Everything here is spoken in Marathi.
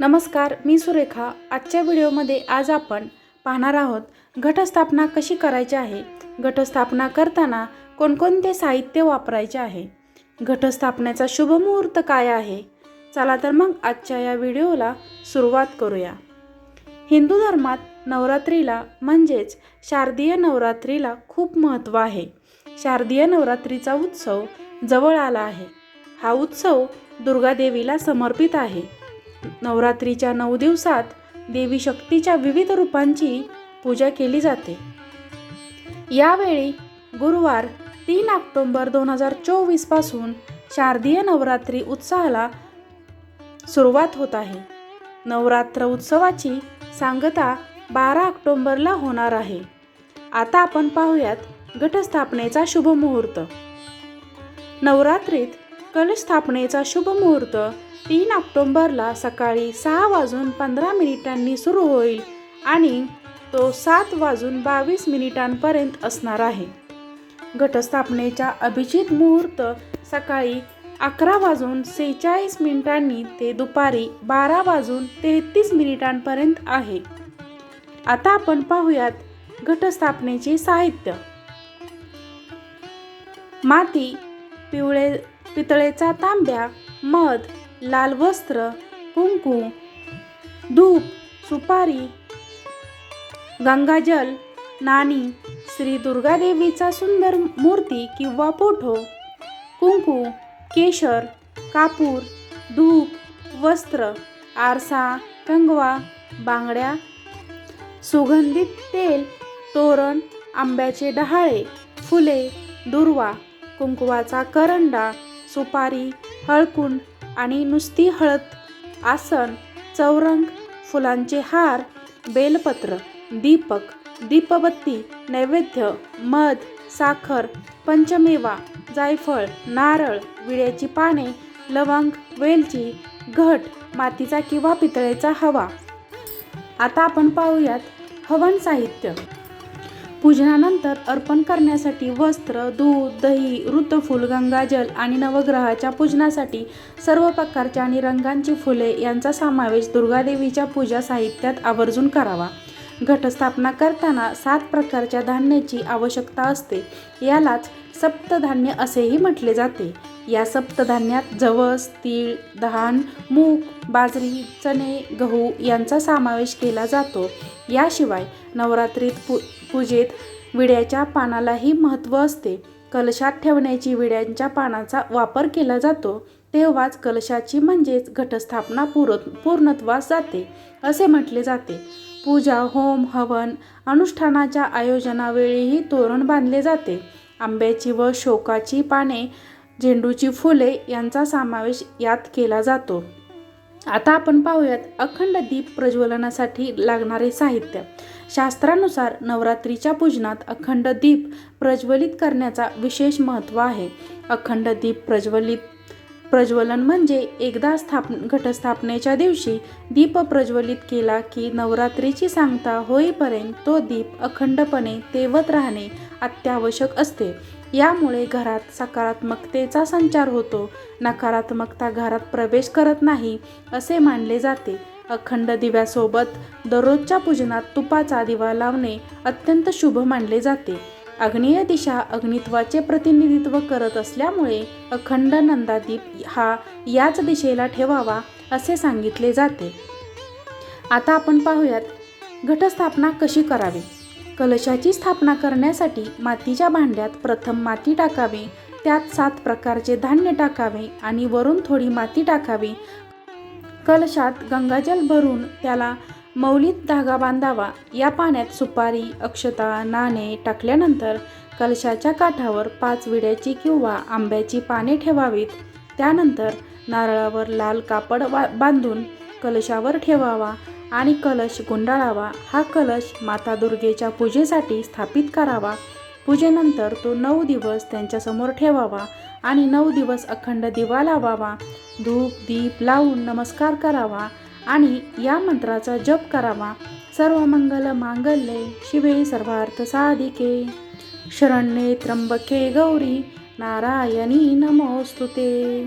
नमस्कार मी सुरेखा. आजच्या व्हिडिओमध्ये आज आपण पाहणार आहोत घटस्थापना कशी करायची आहे? घटस्थापना करताना कोणकोणते साहित्य वापरायचे आहे? घटस्थापनेचा शुभ मुहूर्त काय आहे? चला तर मग आजच्या या व्हिडिओला सुरुवात करूया. हिंदू धर्मात नवरात्रीला म्हणजेच शारदीय नवरात्रीला खूप महत्त्व आहे. शारदीय नवरात्रीचा उत्सव जवळ आला आहे. हा उत्सव दुर्गादेवीला समर्पित आहे. नवरात्रीच्या नऊ दिवसात देवी शक्तीच्या विविध रूपांची पूजा केली जाते. यावेळी गुरुवार तीन ऑक्टोंबर दोन हजार चोवीसपासून शारदीय नवरात्री उत्सवाला सुरुवात होत आहे. नवरात्र उत्सवाची सांगता बारा ऑक्टोंबरला होणार आहे. आता आपण पाहूयात घटस्थापनेचा शुभ मुहूर्त. नवरात्रीत कलश स्थापनेचा शुभ मुहूर्त तीन ऑक्टोंबरला सकाळी सहा वाजून पंधरा मिनिटांनी सुरू होईल आणि तो सात वाजून बावीस मिनिटांपर्यंत असणार आहे. घटस्थापनेच्या अभिजित मुहूर्त सकाळी अकरा वाजून सेहेचाळीस मिनिटांनी ते दुपारी बारा वाजून तेहतीस मिनिटांपर्यंत आहे. आता आपण पाहूयात घटस्थापनेचे साहित्य. माती पिवळे पितळेचा तांब्या मध लाल वस्त्र कुंकू धूप सुपारी गंगाजल नाणी श्री दुर्गादेवीचा सुंदर मूर्ती किंवा पोठो कुंकू केशर कापूर धूप वस्त्र आरसा कंगवा बांगड्या सुगंधित तेल तोरण आंब्याचे डहाळे फुले दुर्वा कुंकवाचा करंडा सुपारी हळकुंड आणि नुसती हळद आसन चौरंग फुलांचे हार बेलपत्र दीपक दीपबत्ती नैवेद्य मध साखर पंचमेवा जायफळ नारळ विड्याची पाने लवंग वेलची घट मातीचा किंवा पितळेचा हवा. आता आपण पाहूयात हवन साहित्य. पूजनानंतर अर्पण करण्यासाठी वस्त्र दूध दही ऋतफूल गंगाजल आणि नवग्रहाच्या पूजनासाठी सर्व प्रकारच्या आणि रंगांची फुले यांचा समावेश दुर्गादेवीच्या पूजा साहित्यात आवर्जून करावा. घटस्थापना करताना सात प्रकारच्या धान्याची आवश्यकता असते. यालाच सप्तधान्य असेही म्हटले जाते. या सप्तधान्यात जवस तीळ धान मूग बाजरी चणे गहू यांचा समावेश केला जातो. याशिवाय नवरात्रीत पू पूजेत विड्याच्या पानालाही महत्त्व असते. कलशात ठेवण्याची विड्यांच्या पानाचा वापर केला जातो. तेव्हाच कलशाची म्हणजेच घटस्थापना पूर पूर्णत्वास जाते असे म्हटले जाते. पूजा होम हवन अनुष्ठानाच्या आयोजनावेळीही तोरण बांधले जाते. आंब्याची व शोकाची पाने झेंडूची फुले यांचा समावेश यात केला जातो. आता आपण पाहूयात अखंड दीप प्रज्वलनासाठी लागणारे साहित्य. शास्त्रानुसार नवरात्रीच्या पूजनात अखंड दीप प्रज्वलित करण्याचा विशेष महत्त्व आहे. अखंड दीप प्रज्वलित प्रज्वलन म्हणजे एकदा स्थाप घटस्थापनेच्या दिवशी दीप प्रज्वलित केला की नवरात्रीची सांगता होईपर्यंत तो दीप अखंडपणे तेवत राहणे अत्यावश्यक असते. यामुळे घरात सकारात्मकतेचा संचार होतो. नकारात्मकता घरात प्रवेश करत नाही असे मानले जाते. अखंड दिव्यासोबत दररोजच्या पूजनात तुपाचा दिवा लावणे अत्यंत शुभ मानले जाते. आग्नेय दिशा अग्नित्वाचे प्रतिनिधित्व करत असल्यामुळे अखंड नंदादीप हा याच दिशेला ठेवावा असे सांगितले जाते. आता आपण पाहूयात घटस्थापना कशी करावी? कलशाची स्थापना करण्यासाठी मातीच्या भांड्यात प्रथम माती टाकावी त्यात सात प्रकारचे धान्य टाकावे आणि वरून थोडी माती टाकावी. कलशात गंगाजल भरून त्याला मौलीत धागा बांधावा. या पाण्यात सुपारी अक्षता नाणे टाकल्यानंतर कलशाच्या काठावर पाच विड्याची किंवा आंब्याची पाने ठेवावीत. त्यानंतर नारळावर लाल कापड वा बांधून कलशावर ठेवावा. आणि कलश गुंडाळावा. हा कलश माता दुर्गेच्या पूजेसाठी स्थापित करावा. पूजेनंतर तो नऊ दिवस त्यांच्यासमोर ठेवावा आणि नऊ दिवस अखंड दिवा लावावा. धूप दीप लावून नमस्कार करावा आणि या मंत्राचा जप करावा. सर्व मंगल मांगल्ये शिवे सर्वार्थ साधिके. शरण्ये त्र्यंबके गौरी नारायणी नमोस्तुते.